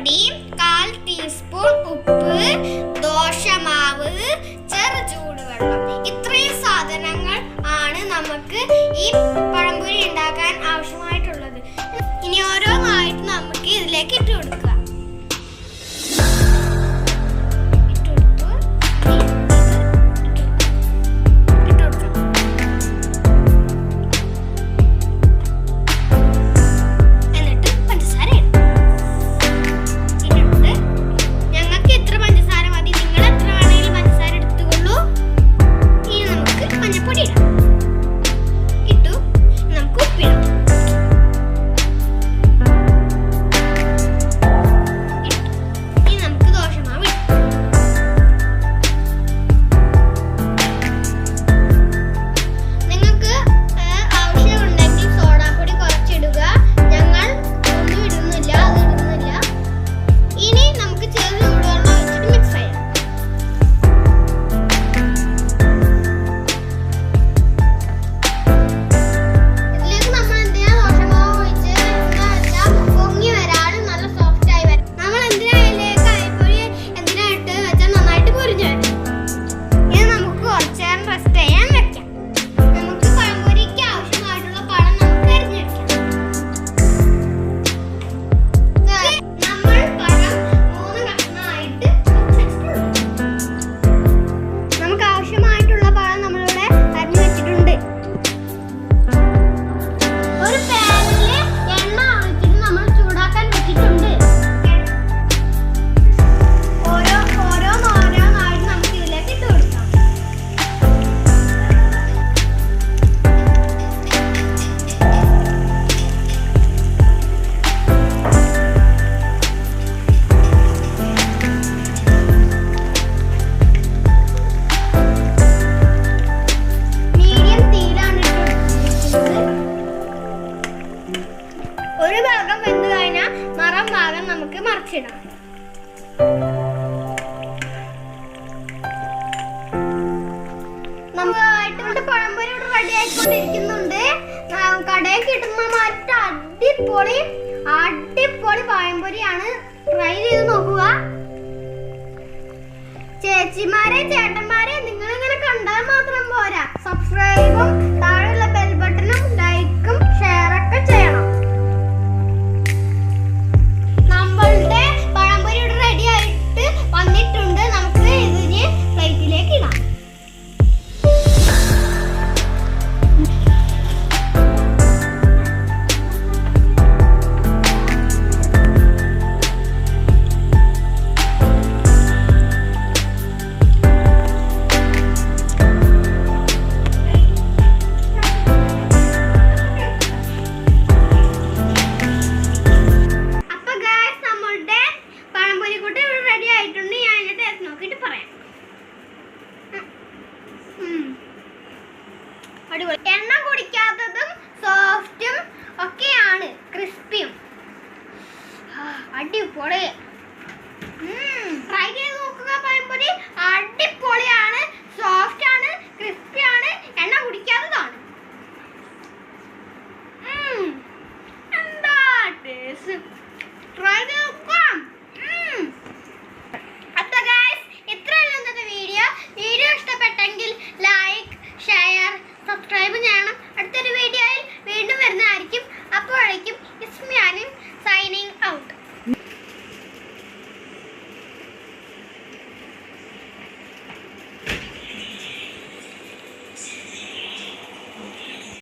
പൊടിയും കാൽ ടീസ്പൂൺ ഉപ്പ് ദോശമാവ് ചെറു ചൂടുവെള്ളം. ഇത്രയും സാധനങ്ങൾ ആണ് നമുക്ക് ഈ ഒരു ഭാഗം വെന്ത് കഴിഞ്ഞാൽ മറം ഭാഗം നമുക്ക് മറിച്ചിടാം. അടിപൊളി അടിപൊളി പഴംപൊരിയാണ്. ട്രൈ ചെയ്ത് നോക്കുക. ചേച്ചിമാരെ ചേട്ടന്മാരെ നിങ്ങൾ ഇങ്ങനെ കണ്ടാൽ മാത്രം ട്രൈ നോക്കാം അപ്പോൾ ഗൈസ് ഇത്രയല്ല വീഡിയോ വീഡിയോ ഇഷ്ടപ്പെട്ടെങ്കിൽ ലൈക്ക് ഷെയർ സബ്സ്ക്രൈബ് ചെയ്യണം.